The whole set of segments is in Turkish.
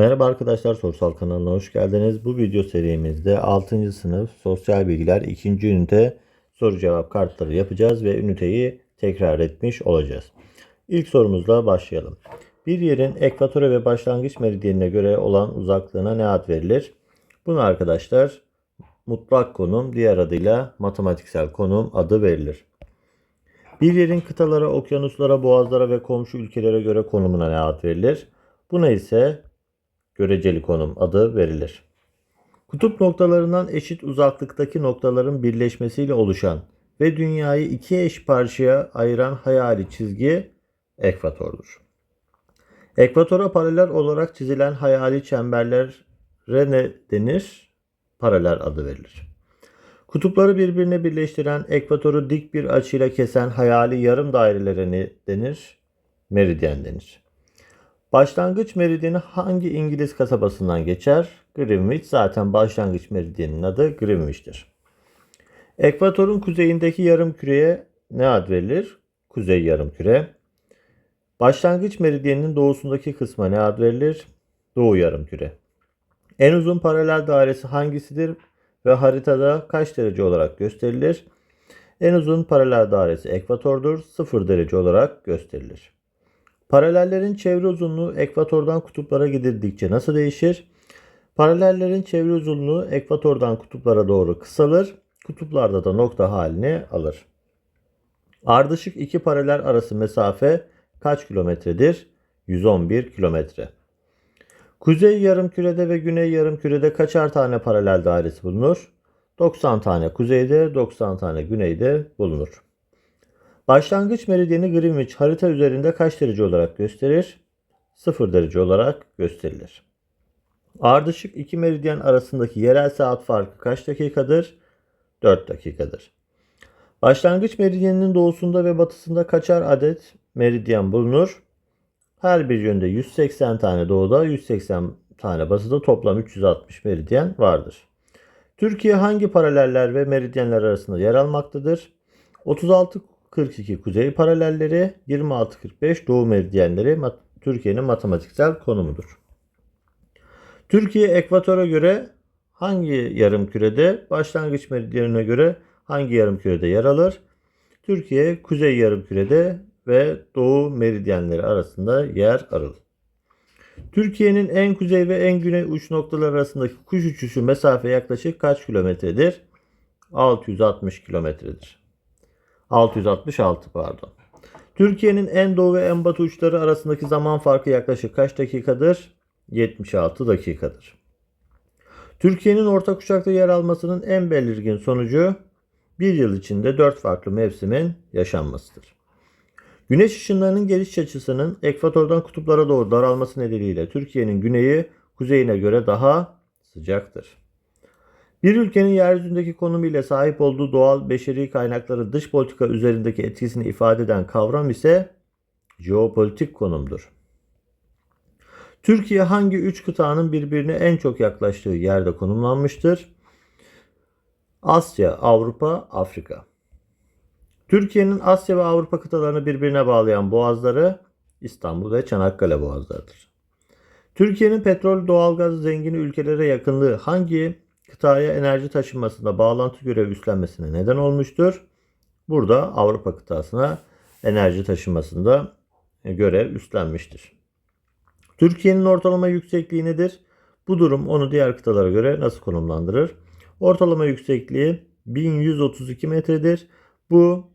Merhaba arkadaşlar Sorsal kanalına hoş geldiniz. Bu video serimizde 6. sınıf sosyal bilgiler 2. ünite soru cevap kartları yapacağız ve üniteyi tekrar etmiş olacağız. İlk sorumuzla başlayalım. Bir yerin ekvatora ve başlangıç meridyenine göre olan uzaklığına ne ad verilir? Bunu arkadaşlar mutlak konum diğer adıyla matematiksel konum adı verilir. Bir yerin kıtalara, okyanuslara, boğazlara ve komşu ülkelere göre konumuna ne ad verilir? Buna ise göreceli konum adı verilir. Kutup noktalarından eşit uzaklıktaki noktaların birleşmesiyle oluşan ve dünyayı iki eş parçaya ayıran hayali çizgi ekvatordur. Ekvatora paralel olarak çizilen hayali çemberlere ne denir? Paralel adı verilir. Kutupları birbirine birleştiren ekvatoru dik bir açıyla kesen hayali yarım dairelere ne denir? Meridyen denir. Başlangıç meridyeni hangi İngiliz kasabasından geçer? Greenwich. Zaten başlangıç meridyeninin adı Greenwich'tir. Ekvatorun kuzeyindeki yarım küreye ne ad verilir? Kuzey yarım küre. Başlangıç meridyeninin doğusundaki kısma ne ad verilir? Doğu yarım küre. En uzun paralel dairesi hangisidir ve haritada kaç derece olarak gösterilir? En uzun paralel dairesi ekvatordur. 0 derece olarak gösterilir. Paralellerin çevre uzunluğu ekvatordan kutuplara gidildikçe nasıl değişir? Paralellerin çevre uzunluğu ekvatordan kutuplara doğru kısalır. Kutuplarda da nokta halini alır. Ardışık iki paralel arası mesafe kaç kilometredir? 111 kilometre. Kuzey yarımkürede ve güney yarımkürede kaçar tane paralel dairesi bulunur? 90 tane kuzeyde, 90 tane güneyde bulunur. Başlangıç meridyeni Greenwich harita üzerinde kaç derece olarak gösterir? 0 derece olarak gösterilir. Ardışık iki meridyen arasındaki yerel saat farkı kaç dakikadır? 4 dakikadır. Başlangıç meridyeninin doğusunda ve batısında kaçar adet meridyen bulunur? Her bir yönde 180 tane doğuda, 180 tane batıda toplam 360 meridyen vardır. Türkiye hangi paraleller ve meridyenler arasında yer almaktadır? 36 42 kuzey paralelleri, 26-45 doğu meridyenleri Türkiye'nin matematiksel konumudur. Türkiye ekvatora göre hangi yarım kürede, başlangıç meridyenine göre hangi yarım kürede yer alır? Türkiye kuzey yarım kürede ve doğu meridyenleri arasında yer alır. Türkiye'nin en kuzey ve en güney uç noktaları arasındaki kuş uçuşu mesafe yaklaşık kaç kilometredir? 660 kilometredir. 666 pardon. Türkiye'nin en doğu ve en batı uçları arasındaki zaman farkı yaklaşık kaç dakikadır? 76 dakikadır. Türkiye'nin orta kuşakta yer almasının en belirgin sonucu bir yıl içinde 4 farklı mevsimin yaşanmasıdır. Güneş ışınlarının geliş açısının ekvatordan kutuplara doğru daralması nedeniyle Türkiye'nin güneyi kuzeyine göre daha sıcaktır. Bir ülkenin yeryüzündeki konumu ile sahip olduğu doğal beşeri kaynakları dış politika üzerindeki etkisini ifade eden kavram ise jeopolitik konumdur. Türkiye hangi üç kıtanın birbirine en çok yaklaştığı yerde konumlanmıştır? Asya, Avrupa, Afrika. Türkiye'nin Asya ve Avrupa kıtalarını birbirine bağlayan boğazları İstanbul ve Çanakkale boğazlarıdır. Türkiye'nin petrol, doğalgaz zengini ülkelere yakınlığı hangi kıtaya enerji taşınmasında bağlantı görevi üstlenmesine neden olmuştur? Burada Avrupa kıtasına enerji taşınmasında görev üstlenmiştir. Türkiye'nin ortalama yüksekliği nedir? Bu durum onu diğer kıtalara göre nasıl konumlandırır? Ortalama yüksekliği 1132 metredir. Bu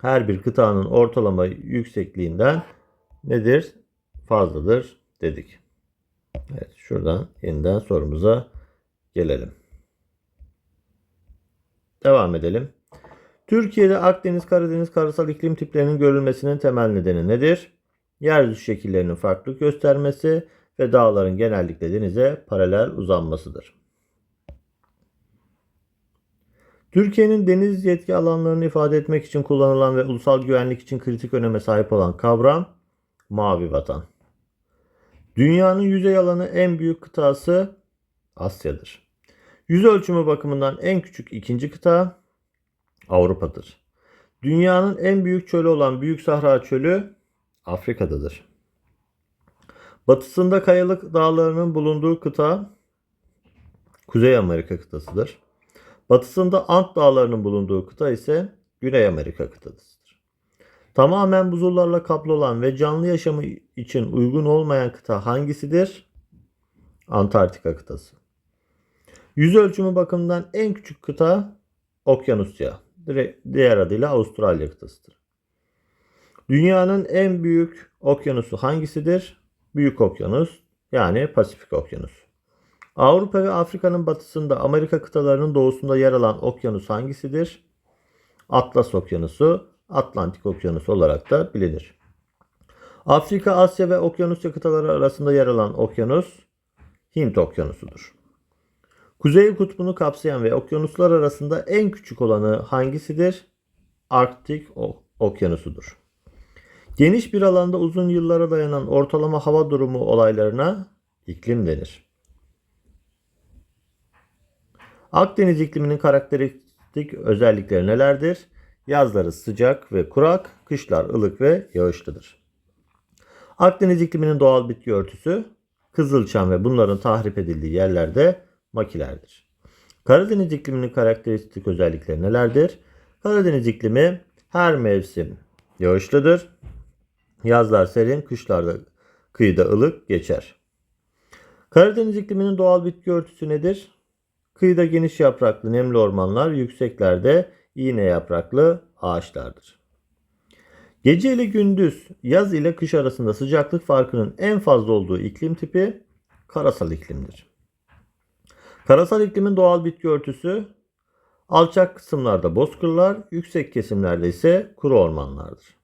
her bir kıtanın ortalama yüksekliğinden nedir? Fazladır dedik. Evet şuradan yeniden sorumuza gelelim. Devam edelim. Türkiye'de Akdeniz, Karadeniz karasal iklim tiplerinin görülmesinin temel nedeni nedir? Yeryüzü şekillerinin farklılık göstermesi ve dağların genellikle denize paralel uzanmasıdır. Türkiye'nin deniz yetki alanlarını ifade etmek için kullanılan ve ulusal güvenlik için kritik öneme sahip olan kavram mavi vatan. Dünyanın yüzey alanı en büyük kıtası Asya'dır. Yüz ölçümü bakımından en küçük ikinci kıta Avrupa'dır. Dünyanın en büyük çölü olan Büyük Sahra Çölü Afrika'dadır. Batısında kayalık dağlarının bulunduğu kıta Kuzey Amerika kıtasıdır. Batısında Ant dağlarının bulunduğu kıta ise Güney Amerika kıtasıdır. Tamamen buzullarla kaplı olan ve canlı yaşamı için uygun olmayan kıta hangisidir? Antarktika kıtası. Yüz ölçümü bakımından en küçük kıta Okyanusya. Diğer adıyla Avustralya kıtasıdır. Dünyanın en büyük okyanusu hangisidir? Büyük Okyanus yani Pasifik Okyanusu. Avrupa ve Afrika'nın batısında Amerika kıtalarının doğusunda yer alan okyanus hangisidir? Atlas Okyanusu, Atlantik Okyanusu olarak da bilinir. Afrika, Asya ve Okyanusya kıtaları arasında yer alan okyanus Hint Okyanusu'dur. Kuzey kutbunu kapsayan ve okyanuslar arasında en küçük olanı hangisidir? Arktik Okyanusu'dur. Geniş bir alanda uzun yıllara dayanan ortalama hava durumu olaylarına iklim denir. Akdeniz ikliminin karakteristik özellikleri nelerdir? Yazları sıcak ve kurak, kışlar ılık ve yağışlıdır. Akdeniz ikliminin doğal bitki örtüsü Kızılçam ve bunların tahrip edildiği yerlerde makilerdir. Karadeniz ikliminin karakteristik özellikleri nelerdir? Karadeniz iklimi her mevsim yağışlıdır. Yazlar serin, kışlarda kıyıda ılık geçer. Karadeniz ikliminin doğal bitki örtüsü nedir? Kıyıda geniş yapraklı nemli ormanlar, yükseklerde iğne yapraklı ağaçlardır. Gece ile gündüz, yaz ile kış arasında sıcaklık farkının en fazla olduğu iklim tipi karasal iklimdir. Karasal iklimin doğal bitki örtüsü alçak kısımlarda bozkırlar, yüksek kesimlerde ise kuru ormanlardır.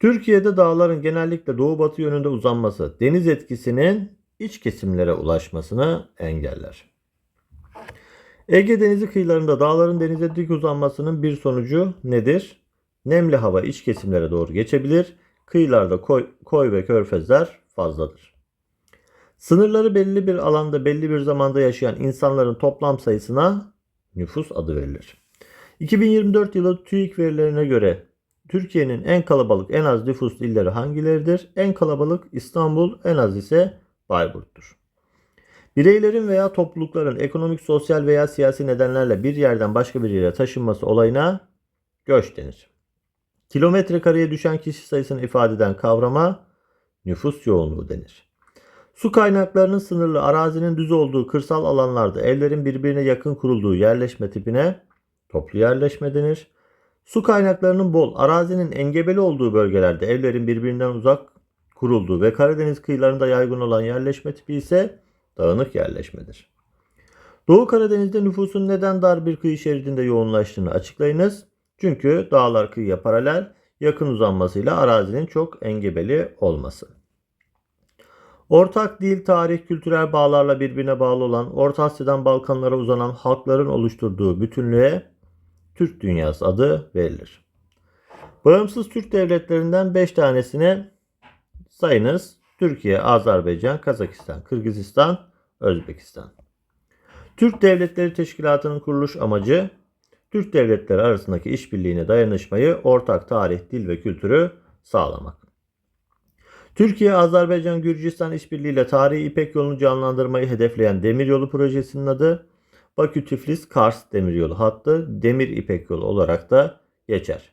Türkiye'de dağların genellikle doğu batı yönünde uzanması deniz etkisinin iç kesimlere ulaşmasını engeller. Ege Denizi kıyılarında dağların denize dik uzanmasının bir sonucu nedir? Nemli hava iç kesimlere doğru geçebilir. Kıyılarda koy, koy ve körfezler fazladır. Sınırları belli bir alanda belli bir zamanda yaşayan insanların toplam sayısına nüfus adı verilir. 2024 yılı TÜİK verilerine göre Türkiye'nin en kalabalık en az nüfuslu illeri hangileridir? En kalabalık İstanbul, en az ise Bayburt'tur. Bireylerin veya toplulukların ekonomik, sosyal veya siyasi nedenlerle bir yerden başka bir yere taşınması olayına göç denir. Kilometre kareye düşen kişi sayısını ifade eden kavrama nüfus yoğunluğu denir. Su kaynaklarının sınırlı arazinin düz olduğu kırsal alanlarda evlerin birbirine yakın kurulduğu yerleşme tipine toplu yerleşme denir. Su kaynaklarının bol, arazinin engebeli olduğu bölgelerde evlerin birbirinden uzak kurulduğu ve Karadeniz kıyılarında yaygın olan yerleşme tipi ise dağınık yerleşmedir. Doğu Karadeniz'de nüfusun neden dar bir kıyı şeridinde yoğunlaştığını açıklayınız. Çünkü dağlar kıyıya paralel, yakın uzanmasıyla arazinin çok engebeli olması. Ortak dil, tarih, kültürel bağlarla birbirine bağlı olan Orta Asya'dan Balkanlara uzanan halkların oluşturduğu bütünlüğe Türk dünyası adı verilir. Bağımsız Türk devletlerinden 5 tanesine sayınız. Türkiye, Azerbaycan, Kazakistan, Kırgızistan, Özbekistan. Türk Devletleri Teşkilatı'nın kuruluş amacı Türk devletleri arasındaki işbirliğine dayanışmayı, ortak tarih, dil ve kültürü sağlamak. Türkiye, Azerbaycan, Gürcistan işbirliğiyle tarihi İpek yolunu canlandırmayı hedefleyen demiryolu projesinin adı Bakü-Tiflis-Kars demiryolu hattı Demir İpek yolu olarak da geçer.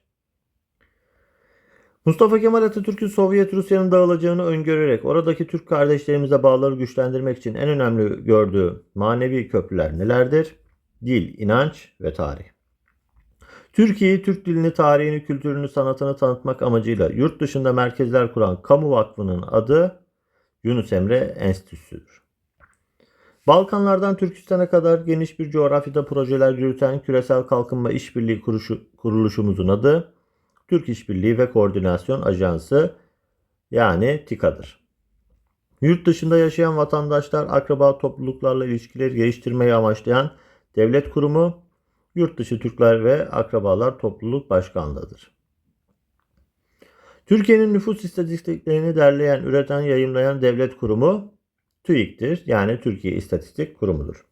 Mustafa Kemal Atatürk'ün Sovyet Rusya'nın dağılacağını öngörerek oradaki Türk kardeşlerimize bağları güçlendirmek için en önemli gördüğü manevi köprüler nelerdir? Dil, inanç ve tarih. Türkiye'yi Türk dilini, tarihini, kültürünü, sanatını tanıtmak amacıyla yurt dışında merkezler kuran Kamu Vakfı'nın adı Yunus Emre Enstitüsü'dür. Balkanlardan Türkistan'a kadar geniş bir coğrafyada projeler yürüten Küresel Kalkınma İşbirliği Kuruluşumuzun adı Türk İşbirliği ve Koordinasyon Ajansı yani TİKA'dır. Yurt dışında yaşayan vatandaşlar akraba topluluklarla ilişkileri geliştirmeyi amaçlayan devlet kurumu Yurtdışı Türkler ve Akrabalar Topluluk Başkanlığı'dır. Türkiye'nin nüfus istatistiklerini derleyen, üreten, yayınlayan devlet kurumu TÜİK'tir. Yani Türkiye İstatistik Kurumu'dur.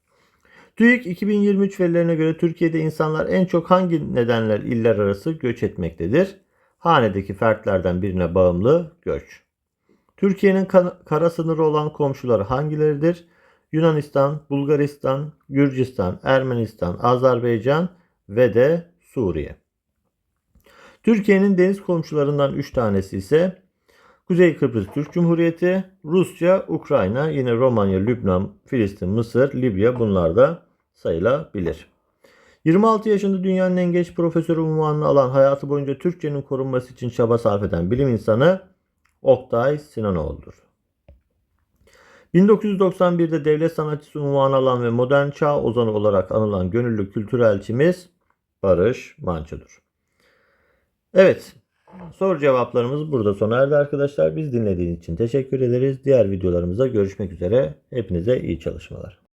TÜİK 2023 verilerine göre Türkiye'de insanlar en çok hangi nedenler iller arası göç etmektedir? Hanedeki fertlerden birine bağımlı göç. Türkiye'nin ka- kara sınırı olan komşuları hangileridir? Yunanistan, Bulgaristan, Gürcistan, Ermenistan, Azerbaycan ve de Suriye. Türkiye'nin deniz komşularından 3 tanesi ise Kuzey Kıbrıs Türk Cumhuriyeti, Rusya, Ukrayna, yine Romanya, Lübnan, Filistin, Mısır, Libya bunlar da sayılabilir. 26 yaşında dünyanın en genç profesörü unvanını alan hayatı boyunca Türkçenin korunması için çaba sarf eden bilim insanı Oktay Sinanoğlu'dur. 1991'de devlet sanatçısı unvanı alan ve modern çağ ozanı olarak anılan gönüllü kültürelçimiz Barış Manço'dur. Evet, soru cevaplarımız burada sona erdi arkadaşlar. Biz dinlediğiniz için teşekkür ederiz. Diğer videolarımızda görüşmek üzere. Hepinize iyi çalışmalar.